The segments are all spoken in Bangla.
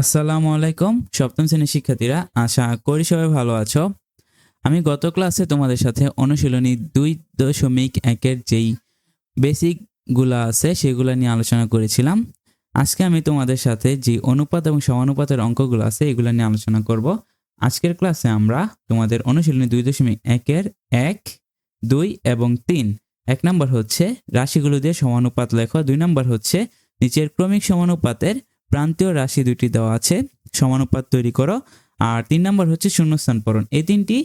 আসসালামু আলাইকুম, সপ্তম শ্রেণির শিক্ষার্থীরা, আশা করি সবাই ভালো আছো। আমি গত ক্লাসে তোমাদের সাথে অনুশীলনী দুই দশমিক একের যেই বেসিকগুলো আছে, সেগুলো নিয়ে আলোচনা করেছিলাম। আজকে আমি তোমাদের সাথে যে অনুপাত এবং সমানুপাতের অঙ্কগুলো আছে, এগুলো নিয়ে আলোচনা করব। আজকের ক্লাসে আমরা তোমাদের অনুশীলনী দুই দশমিক একের এক, দুই এবং তিন। এক নম্বর হচ্ছে, রাশিগুলো দিয়ে সমানুপাত লেখো। দুই নম্বর হচ্ছে, নিচের ক্রমিক সমানুপাতের প্রান্তীয় রাশি দুটি দেওয়া আছে, সমানুপাত তৈরি করো। আর তিন নম্বর হচ্ছে শূন্যস্থান পূরণ। এই তিনটি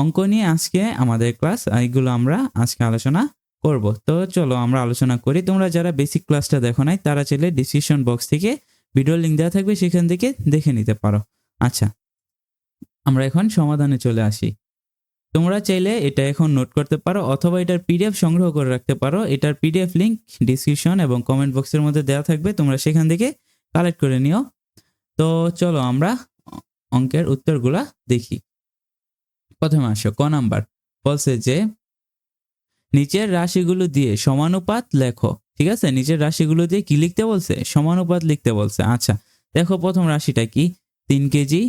অঙ্ক নিয়ে আজকে আমাদের ক্লাস, এইগুলো আমরা আজকে আলোচনা করব। তো চলো আমরা আলোচনা করি। তোমরা যারা বেসিক ক্লাসটা দেখো নাই, তারা চাইলে ডিসক্রিপশন বক্স থেকে ভিডিও লিঙ্ক দেওয়া থাকবে, সেখান থেকে দেখে নিতে পারো। আচ্ছা আমরা এখন সমাধানে চলে আসি। তোমরা চাইলে এটা এখন নোট করতে পারো, অথবা এটার পিডিএফ সংগ্রহ করে রাখতে পারো। এটার পিডিএফ লিঙ্ক ডিসক্রিপশন এবং কমেন্ট বক্সের মধ্যে দেওয়া থাকবে, তোমরা সেখান থেকে কালেক্ট করে নিও। তো চলো আমরা অঙ্কের উত্তরগুলা দেখি। প্রথমে আসো, ক নাম্বার। বলছে যে, নিচের রাশিগুলো দিয়ে সমানুপাত লেখো, ঠিক আছে? নিচের রাশিগুলো দিয়ে কি লিখতে বলছে? সমানুপাত লিখতে বলছে। আচ্ছা দেখো প্রথম রাশিটা কি? তিন কেজি,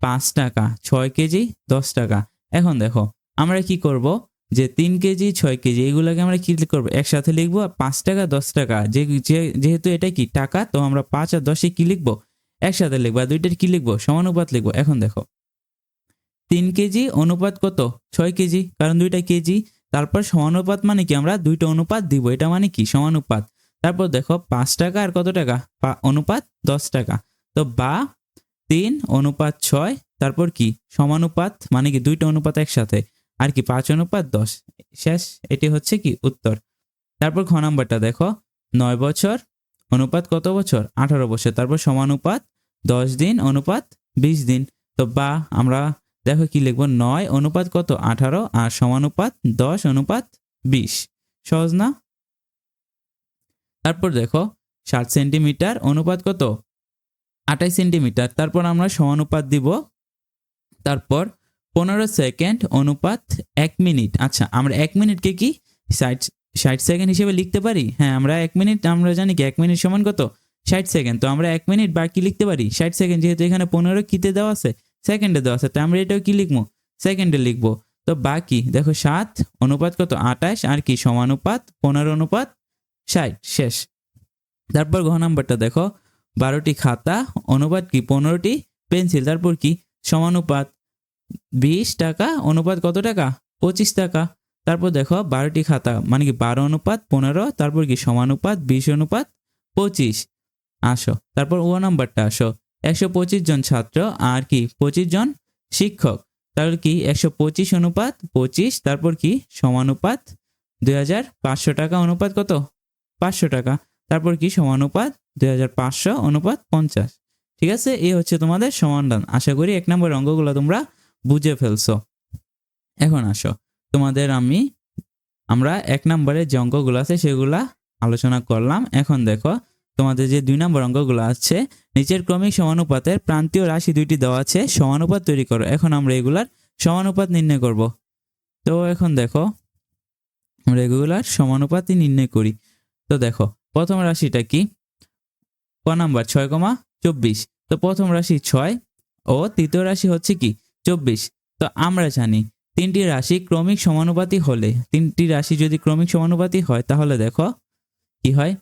পাঁচ টাকা, ছয় কেজি, দশ টাকা। এখন দেখো, আমরা কি করব? যে তিন কেজি, ছয় কেজি, এগুলোকে আমরা কি করব? একসাথে লিখব আর পাঁচ টাকা, দশ টাকা, যে যেহেতু এটা কি টাকা, তো আমরা পাঁচ আর দশে কি লিখব? একসাথে লিখব আর দুইটার কি লিখব? সমানুপাত লিখব। এখন দেখো, তিন কেজি অনুপাত কত? ছয় কেজি, কারণ দুইটা কেজি, তারপর সমানুপাত মানে কি? আমরা দুইটা অনুপাত দিব, এটা মানে কি? সমানুপাত। তারপর দেখো, পাঁচ টাকা আর কত টাকা? অনুপাত দশ টাকা। তো বা, তিন, অনুপাত ছয়, তারপর কি? সমানুপাত মানে কি? দুইটা অনুপাত একসাথে। আর কি পাঁচ অনুপাত দশ। শেষ, এটি হচ্ছে কি উত্তর। তারপর খ নাম্বারটা দেখো। নয় বছর, অনুপাত কত বছর? আঠারো বছর। তারপর সমানুপাত দশ দিন, অনুপাত বিশ দিন। তো বা, আমরা দেখো কি লিখব? নয় অনুপাত কত? আঠারো, আর সমানুপাত দশ অনুপাত বিশ। সহজ না? তারপর দেখো, ষাট সেন্টিমিটার, অনুপাত কত? আঠাশ সেন্টিমিটার। তারপর আমরা সমানুপাত দিব। তারপর পনেরো সেকেন্ড অনুপাত এক মিনিট। আচ্ছা আমরা এক মিনিটকে কি ষাট ষাট সেকেন্ড হিসেবে লিখতে পারি? হ্যাঁ আমরা এক মিনিট, আমরা জানি কি, এক মিনিট সমান কত? ষাট সেকেন্ড। তো আমরা এক মিনিট বাকি লিখতে পারি। ষাট সেকেন্ড যেহেতু এখানে পনেরো কিতে দেওয়া আছে, সেকেন্ডে দেওয়া আছে, তো আমরা এটাও কি লিখব? সেকেন্ডে লিখব। তো বাকি, দেখো সাত, অনুপাত কত? আঠাশ, আর কি, সমানুপাত পনেরো অনুপাত ষাট, শেষ। তারপর ঘ নাম্বারটা দেখো, বারোটি খাতা, অনুপাত কি? পনেরোটি পেন্সিল। তারপর কি? সমানুপাত বিশ টাকা, অনুপাত কত টাকা? পঁচিশ টাকা। তারপর দেখো, বারোটি খাতা মানে কি বারো অনুপাত, পনেরো, তারপর কি সমানুপাত, বিশ অনুপাত, পঁচিশ। আসো, তারপর ও নাম্বারটা আসো। একশো পঁচিশ জন ছাত্র, আর কি, পঁচিশ জন শিক্ষক। তারপর কি একশো পঁচিশ অনুপাত, পঁচিশ, তারপর কি সমানুপাত, দুই হাজার পাঁচশো টাকা, অনুপাত কত? পাঁচশো টাকা। তারপর কি সমানুপাত, দুই হাজার পাঁচশো, অনুপাত পঞ্চাশ। ঠিক আছে, এই হচ্ছে তোমাদের সমাধান আশা করি এক নম্বর অঙ্কগুলো তোমরা বুঝে ফেলছো। এখন আসো। তোমাদের আমি, আমরা এক নম্বরে যে অঙ্কগুলো আছে সেগুলা আলোচনা করলাম। এখন দেখো, তোমাদের যে দুই নম্বর অঙ্কগুলো আছে, নিচের ক্রমিক সমানুপাতের প্রান্তীয় রাশি দুইটি দেওয়া আছে, সমানুপাত তৈরি করো। এখন আমরা এগুলার সমানুপাত নির্ণয় করব। তো এখন দেখো, আমরা এগুলার সমানুপাতই নির্ণয় করি। তো দেখো, প্রথম রাশিটা কি? ক নাম্বার, ছয় কমা চব্বিশ। তো প্রথম রাশি ছয় ও তৃতীয় রাশি হচ্ছে কি? চব্বিশ। তো আমরা জানি তিনটি রাশি ক্রমিক সমানুপাতি হলে, তিনটি রাশি যদি ক্রমিক সমানুপাতি হয়, তাহলে দেখো কি হয়?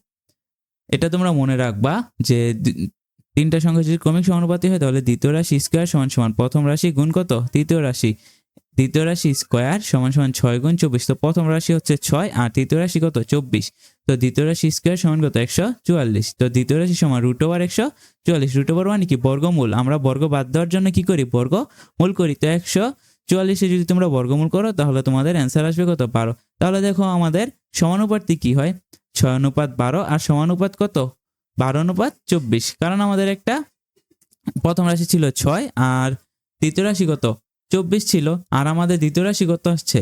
এটা তোমরা মনে রাখবা যে তিনটা সংখ্যা যদি ক্রমিক সমানুপাতি হয়, তাহলে দ্বিতীয় রাশি স্কোয়ার সমান সমান প্রথম রাশি গুণ কত? তৃতীয় রাশি। দ্বিতীয় রাশি স্কোয়ার সমান সমান ছয় গুণ চব্বিশ। তো প্রথম রাশি হচ্ছে ছয় আর তৃতীয় রাশি কত? চব্বিশ। তো দ্বিতীয় রাশি স্কোয়ার সমান কত? একশো চুয়াল্লিশ। তো দ্বিতীয় রাশি সমান রুট ওভার একশো চুয়াল্লিশ। রুট ওভার মানে কি? বর্গমূল। আমরা বর্গ বাদ দেওয়ার জন্য কি করি? বর্গ মূল করি। তো একশো চুয়াল্লিশে যদি তোমরা বর্গমূল করো, তাহলে তোমাদের অ্যান্সার আসবে কত? বারো। তাহলে দেখো আমাদের সমানুপাতটি কি হয়? ছয় অনুপাত বারো আর সমানুপাত কত? বারো অনুপাত চব্বিশ। কারণ আমাদের একটা প্রথম রাশি ছিল ছয় আর দ্বিতীয় রাশি কত? চব্বিশ ছিল। আর আমাদের দ্বিতীয় রাশি কত আসছে?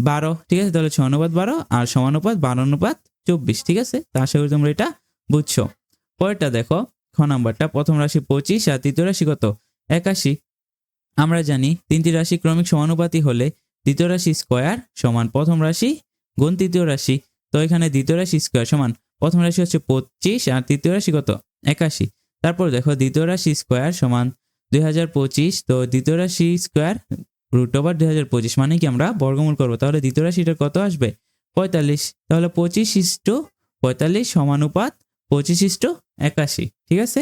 বারো। ঠিক আছে? তাহলে ছয় অনুপাত বারো আর সমানুপাত বারো অনুপাত চব্বিশ, ঠিক আছে? তা আশা করি তোমরা এটা বুঝছ। পরেরটা দেখো, খ নাম্বারটা, প্রথম রাশি পঁচিশ আর তৃতীয় রাশি কত? একাশি। আমরা জানি তিনটি রাশি ক্রমিক সমানুপাতি হলে দ্বিতীয় রাশি স্কোয়ার সমান প্রথম রাশি, গুণ তৃতীয় রাশি। তো এখানে দ্বিতীয় রাশি স্কোয়ার সমান প্রথম রাশি হচ্ছে পঁচিশ আর তৃতীয় রাশি কত? একাশি। তারপর দেখো দ্বিতীয় রাশি স্কোয়ার সমান দুই হাজার পঁচিশ। তো দ্বিতীয় রাশি স্কোয়ার রুট ওভার দুই পঁচিশ মানে কি আমরা বর্গমূল করব। তাহলে দ্বিতীয় রাশিটা কত আসবে? পঁয়তাল্লিশ, তাহলে পঁচিশ ইস্টু পঁয়তাল্লিশ সমানুপাত পঁচিশ ইস্টু একাশি, ঠিক আছে?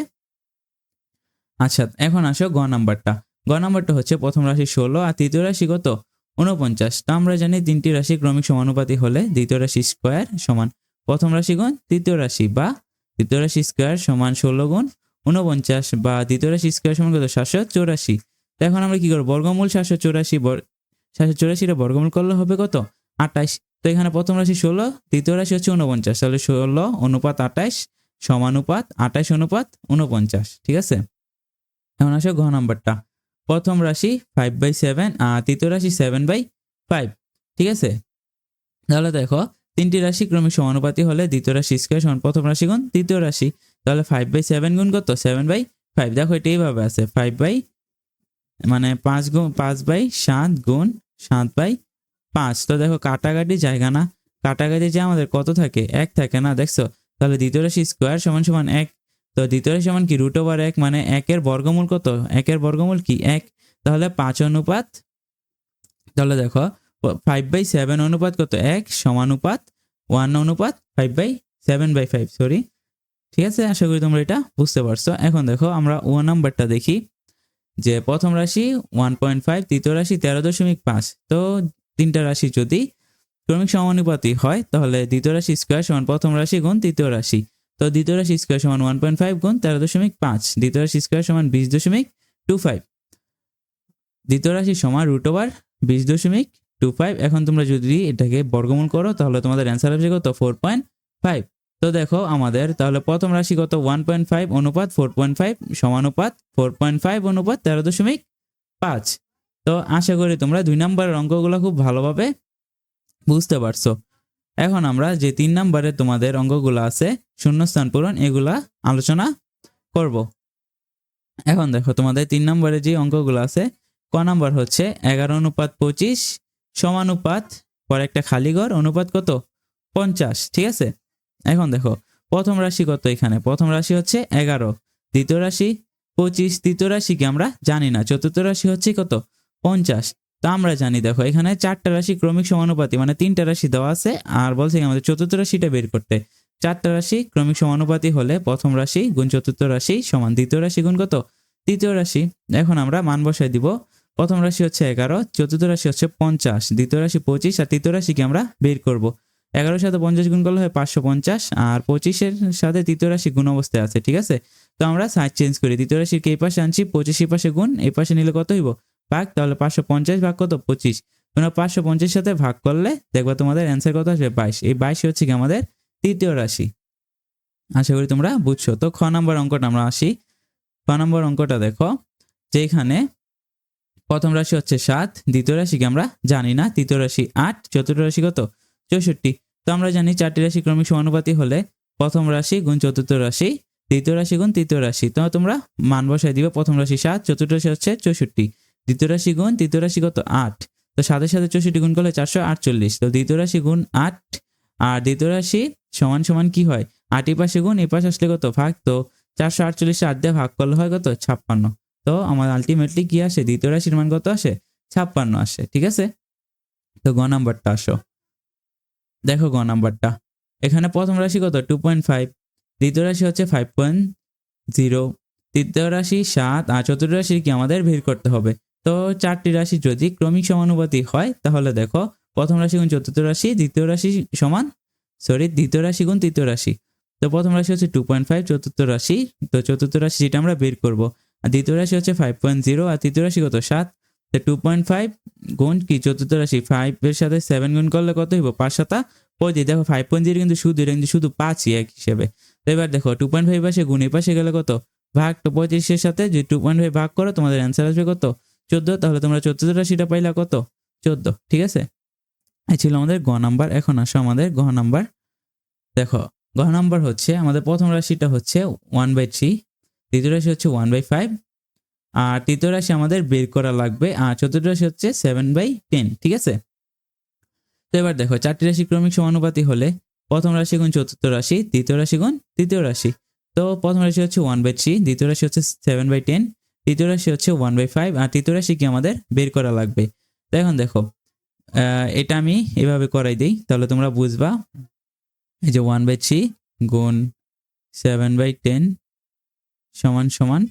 আচ্ছা এখন আসো গ নাম্বারটা। গ নাম্বারটা হচ্ছে প্রথম রাশি ষোলো আর তৃতীয় রাশি কত? উনপঞ্চাশ তা আমরা জানি তিনটি রাশি ক্রমিক সমানুপাতি হলে দ্বিতীয় রাশি স্কোয়ার সমান প্রথম রাশি গুণ তৃতীয় রাশি বা দ্বিতীয় রাশি স্কোয়ার সমান ষোলো গুণ উনপঞ্চাশ বা দ্বিতীয় রাশি স্কোয়ার সমান কত? সাতশো চৌরাশি। তো এখন আমরা কি করব? বর্গমূল সাতশো চৌরাশি সাতশো চৌরাশিটা বর্গমূল করলে হবে কত? আঠাশ। তো এখানে প্রথম রাশি ষোলো, দ্বিতীয় রাশি হচ্ছে উনপঞ্চাশ তাহলে ষোলো, অনুপাত আঠাশ, সমানুপাত আঠাশ, অনুপাত উনপঞ্চাশ ঠিক আছে? এখন আসো ঘ নাম্বারটা। প্রথম রাশি ফাইভ বাই সেভেন আর তৃতীয় রাশি সেভেন বাই ফাইভ ঠিক আছে? তাহলে দেখো, তিনটি রাশি ক্রমিক সমানুপাতি হলে দ্বিতীয় রাশি স্কোয়ার সমান প্রথম রাশি গুণ তৃতীয় রাশি। তাহলে ফাইভ বাই সেভেন গুণ কত? সেভেন বাই ফাইভ দেখো এটা এইভাবে আছে ফাইভ বাই মানে পাঁচ গুণ, পাঁচ বাই সাত গুণ সাত বাই পাঁচ। তো দেখো, কাটাকাটি জায়গা না? কাটাকাটি যে আমাদের কত থাকে? এক থাকে না, দেখছ? তাহলে দ্বিতীয় রাশি স্কোয়ার সমান সমান এক। তো দ্বিতীয় রাশি সমান কি? রুট ওভার এক মানে একের বর্গমূল কত? একের বর্গমূল কি? এক। তাহলে পাঁচ অনুপাত, তাহলে দেখো ফাইভ বাই সেভেন অনুপাত কত? এক সমানুপাত ওয়ান অনুপাত five by seven by five sorry ঠিক আছে? আশা করি তোমরা এটা বুঝতে পারছ। এখন দেখো, আমরা ও নাম্বারটা দেখি। যে প্রথম রাশি ওয়ান পয়েন্ট ফাইভ তৃতীয় রাশি তেরো দশমিক পাঁচ। তো তিনটা রাশি যদি ক্রমিক সমানুপাতি হয়, তাহলে দ্বিতীয় রাশি স্কোয়ার সমান প্রথম রাশি গুণ তৃতীয় রাশি। তো দ্বিতীয় রাশি স্কোয়ার সমান ওয়ান পয়েন্ট ফাইভ গুণ তেরো দশমিক পাঁচ, দ্বিতীয় রাশি স্কোয়ার সমান বিশ দশমিক টু ফাইভ দ্বিতীয় রাশি সমান রুট ওভার বিশ দশমিক টু ফাইভ এখন তোমরা যদি এটাকে বর্গমূল করো, তাহলে তোমাদের অ্যান্সার হবে কত? ফোর পয়েন্ট ফাইভ তো দেখো আমাদের, তাহলে প্রথম রাশি কত? ওয়ান পয়েন্ট ফাইভ অনুপাত ফোর পয়েন্ট ফাইভ সমানুপাত ফোর পয়েন্ট ফাইভ অনুপাত তেরো দশমিক পাঁচ। তো আশা করি তোমরা দুই নম্বরের অঙ্কগুলো খুব ভালোভাবে বুঝতে পারছ। এখন আমরা যে তিন নম্বরে তোমাদের অঙ্কগুলো আছে, শূন্যস্থান পূরণ, এগুলা আলোচনা করব। এখন দেখো, তোমাদের তিন নম্বরে যে অঙ্কগুলো আছে, ক নাম্বার হচ্ছে এগারো অনুপাত পঁচিশ সমানুপাত পর একটা খালি ঘর, অনুপাত কত? পঞ্চাশ, ঠিক আছে? এখন দেখো, প্রথম রাশি কত এখানে? প্রথম রাশি হচ্ছে এগারো, দ্বিতীয় রাশি পঁচিশ তৃতীয় রাশি কি আমরা জানি না, চতুর্থ রাশি হচ্ছে কত? পঞ্চাশ। তো আমরা জানি, দেখো, এখানে চারটা রাশি ক্রমিক সমানুপাতি মানে তিনটা রাশি দেওয়া আছে, আর বলছে আমাদের চতুর্থ রাশিটা বের করতে। চারটা রাশি ক্রমিক সমানুপাতি হলে প্রথম রাশি গুণ চতুর্থ রাশি সমান দ্বিতীয় রাশি গুণ কত? তৃতীয় রাশি। এখন আমরা মান বসাই দিব। প্রথম রাশি হচ্ছে এগারো, চতুর্থ রাশি হচ্ছে পঞ্চাশ, দ্বিতীয় রাশি পঁচিশ, আর তৃতীয় রাশিকে আমরা বের করব। এগারোর সাথে পঞ্চাশ গুণ করলে হয় পাঁচশো পঞ্চাশ, আর পঁচিশের সাথে তৃতীয় রাশি গুণ অবস্থায় আছে, ঠিক আছে? তো আমরা সাইড চেঞ্জ করি। দ্বিতীয় রাশিকে এই পাশে আনছি? পঁচিশ পাশে গুণ, এই পাশে নিলে কত হইব? ভাগ, তাহলে পাঁচশো পঞ্চাশ ভাগ কত? পঁচিশ। তোমরা পাঁচশো পঞ্চাশের সাথে ভাগ করলে দেখবা তোমাদের অ্যান্সার কত আসবে? বাইশ। এই বাইশ হচ্ছে কি আমাদের তৃতীয় রাশি। আশা করি তোমরা বুঝছ। তো খ নম্বর অঙ্কটা আমরা আসি। খ নম্বর অঙ্কটা দেখো যে এখানে প্রথম রাশি হচ্ছে সাত, দ্বিতীয় রাশিকে আমরা জানি না। তৃতীয় রাশি আট, চতুর্থ রাশি কত? চৌষট্টি। তো আমরা জানি চারটি রাশি ক্রমিক সমানুপাতি হলে প্রথম রাশি গুণ চতুর্থ রাশি, দ্বিতীয় রাশি গুণ তৃতীয় রাশি। তো তোমরা মান বসাই দিবে। প্রথম রাশি সাত, চতুর্থ রাশি হচ্ছে চৌষট্টি। দ্বিতীয় রাশি গুণ, তৃতীয় রাশি কত? আট। তো সাথে সাথে চৌষট্টি গুণ করলে চারশো আটচল্লিশ। তো দ্বিতীয় রাশি গুণ আট, আর দ্বিতীয় রাশি সমান সমান কি হয়? আট পাশে গুণ এই পাশে আসলে কত? ভাগ। তো চারশো আটচল্লিশ আট দিয়ে ভাগ করলে হয় কত? ছাপ্পান্ন। তো আমার আলটিমেটলি কি আসে? দ্বিতীয় রাশির মান কত আসে? ছাপ্পান্ন আসে। ঠিক আছে? তো গ নাম্বারটা আসো। দেখো গ নাম্বারটা। এখানে প্রথম রাশি কত? টু পয়েন্ট ফাইভ দ্বিতীয় রাশি হচ্ছে ফাইভ পয়েন্ট জিরো তৃতীয় রাশি সাত, আর চতুর্থ রাশি কি আমাদের বের করতে হবে? তো চারটি রাশি যদি ক্রমিক সমানুপাতি হয়, তাহলে দেখো প্রথম রাশি গুণ চতুর্থ রাশি, দ্বিতীয় রাশি সমান সরি দ্বিতীয় রাশি গুণ তৃতীয় রাশি। তো প্রথম রাশি হচ্ছে টু পয়েন্ট ফাইভ চতুর্থ রাশি, তো চতুর্থ রাশি যেটা আমরা বের করব। আর দ্বিতীয় রাশি হচ্ছে ফাইভ পয়েন্ট জিরো আর তৃতীয় রাশি কত? সাত। তো টু পয়েন্ট ফাইভ গুণ কি? চতুর্থ রাশি ফাইভের সাথে সেভেন গুণ করলে কত হইব? পাঁচ সাতা। পঁচিশ দেখো ফাইভ পয়েন্ট জিরো কিন্তু শুধু, এটা কিন্তু শুধু পাঁচই এক হিসেবে। তো এবার দেখো টু পয়েন্ট ফাইভ পাশে গুণ এই পাশে গেলে কত? ভাগ তো পঁচিশের সাথে যে টু পয়েন্ট ফাইভ ভাগ করো, তোমাদের অ্যান্সার আসবে কত? চোদ্দ, তাহলে তোমরা চোদ্দ রাশিটা পাইলা কত? চোদ্দ, ঠিক আছে? এই ছিল আমাদের গ নাম্বার, এখন আসো আমাদের গ নাম্বার। দেখো, গ নাম্বার হচ্ছে, আমাদের প্রথম রাশিটা হচ্ছে ওয়ান বাই থ্রি দ্বিতীয় রাশি হচ্ছে ওয়ান বাই ফাইভ আর তৃতীয় রাশি আমাদের বের করা লাগবে, আর চতুর্থ রাশি হচ্ছে সেভেন বাই টেন ঠিক আছে? তো এবার দেখো, চারটি রাশি ক্রমিক সমানুপাতি হলে, প্রথম রাশি গুণ চতুর্থ রাশি তৃতীয় রাশি গুণ তৃতীয় রাশি। তো প্রথম রাশি হচ্ছে ওয়ান বাই থ্রি দ্বিতীয় রাশি হচ্ছে সেভেন বাই টেন তৃতীয় রাশি হচ্ছে ওয়ান বাই ফাইভ আর তৃতীয় রাশি কি আমাদের বের করা লাগবে। তো এখন দেখো এটা আমি এভাবে করাই দিই, তাহলে তোমরা বুঝবা। এই যে ওয়ান বাই থ্রি গুণ সেভেন বাই টেন সমান সমান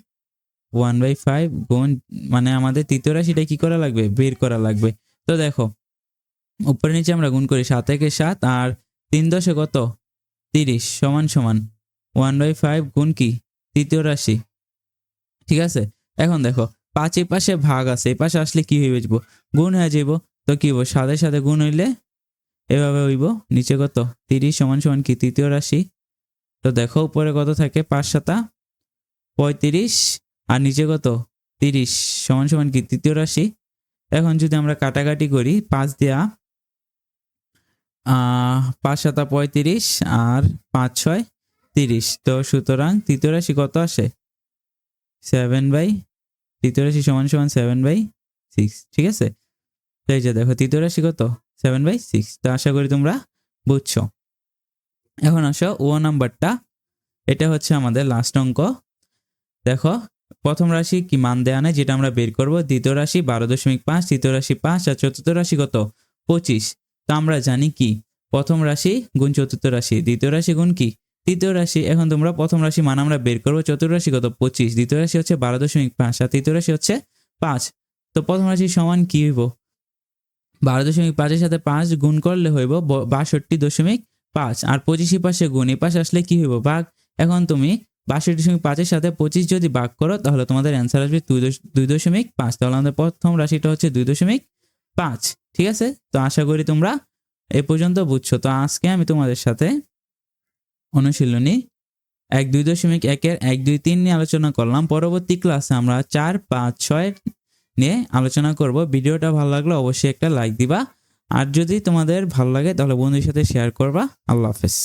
ওয়ান বাই ফাইভ গুণ মানে আমাদের তৃতীয় রাশিটা কি করা লাগবে? বের করা লাগবে। তো দেখো, উপরে নিচে আমরা গুণ করি সাত একে সাত, আর তিন দশে কত? তিরিশ সমান সমান। ওয়ান বাই ফাইভ গুণ কি? তৃতীয় রাশি। ঠিক আছে? এখন দেখো, পাঁচ এই পাশে ভাগ আছে এই পাশে আসলে কি হয়ে বুঝব গুণ হয়ে যাইব, তো কি হইব? সাথে সাথে গুণ হইলে এভাবে হইব, নিচে কত? তিরিশ সমান সমান কি? তৃতীয় রাশি। তো দেখো, উপরে কত থাকে? পাঁচ সাতা পঁয়ত্রিশ, আর নিচে কত? তিরিশ সমান সমান কি? তৃতীয় রাশি। এখন যদি আমরা কাটাকাটি করি, পাঁচ দেয়া পাঁচ সাতা পঁয়ত্রিশ, আর পাঁচ ছয় তিরিশ। তো সুতরাং তৃতীয় রাশি কত আসে? সেভেন বাই, তৃতীয় রাশি সমান সমান সেভেন বাই সিক্স, ঠিক আছে? তো এই যে দেখো, তৃতীয় রাশি কত? Seven by six. তো আশা করি তোমরা বুঝছ। এখন আসো ও নাম্বারটা। এটা হচ্ছে আমাদের লাস্ট অঙ্ক। দেখো, প্রথম রাশি কি মান দেয়া নেই, যেটা আমরা বের করব? দ্বিতীয় রাশি বারো দশমিক পাঁচ, তৃতীয় রাশি পাঁচ, আর চতুর্থ রাশি কত? পঁচিশ। তো আমরা জানি কি? প্রথম রাশি গুণ চতুর্থ রাশি, দ্বিতীয় রাশি গুণ কি? তৃতীয় রাশি, এখন তোমরা প্রথম রাশি মান আমরা বের করব। চতুর্থ রাশি কত? পঁচিশ। দ্বিতীয় রাশি হচ্ছে বারো দশমিক পাঁচ, আর তৃতীয় রাশি হচ্ছে পাঁচ। তো প্রথম রাশি সমান কি হইব? বারো দশমিক পাঁচের সাথে পাঁচ গুণ করলে হইব বাষট্টি দশমিক পাঁচ। আর পঁচিশই পাশে গুণ, এই পাশে আসলে কি হইব? ভাগ। এখন তুমি বাষট্টি দশমিক পাঁচের সাথে পঁচিশ যদি ভাগ করো, তাহলে তোমাদের অ্যান্সার আসবে দুই দশমিক পাঁচ। তাহলে আমাদের প্রথম রাশিটা হচ্ছে দুই দশমিক পাঁচ। ঠিক আছে? তো আশা করি তোমরা এ পর্যন্ত বুঝছ। তো আজকে আমি তোমাদের সাথে অনুশীলনী এক দুই দশমিক একের এক দুই তিন নিয়ে আলোচনা করলাম। পরবর্তী ক্লাসে আমরা চার, পাঁচ, ছয় নিয়ে আলোচনা করব। ভিডিওটা ভালো লাগলে অবশ্যই একটা লাইক দিবা। আর যদি তোমাদের ভালো লাগে তাহলে বন্ধুদের সাথে শেয়ার করবা। আল্লাহ হাফেজ।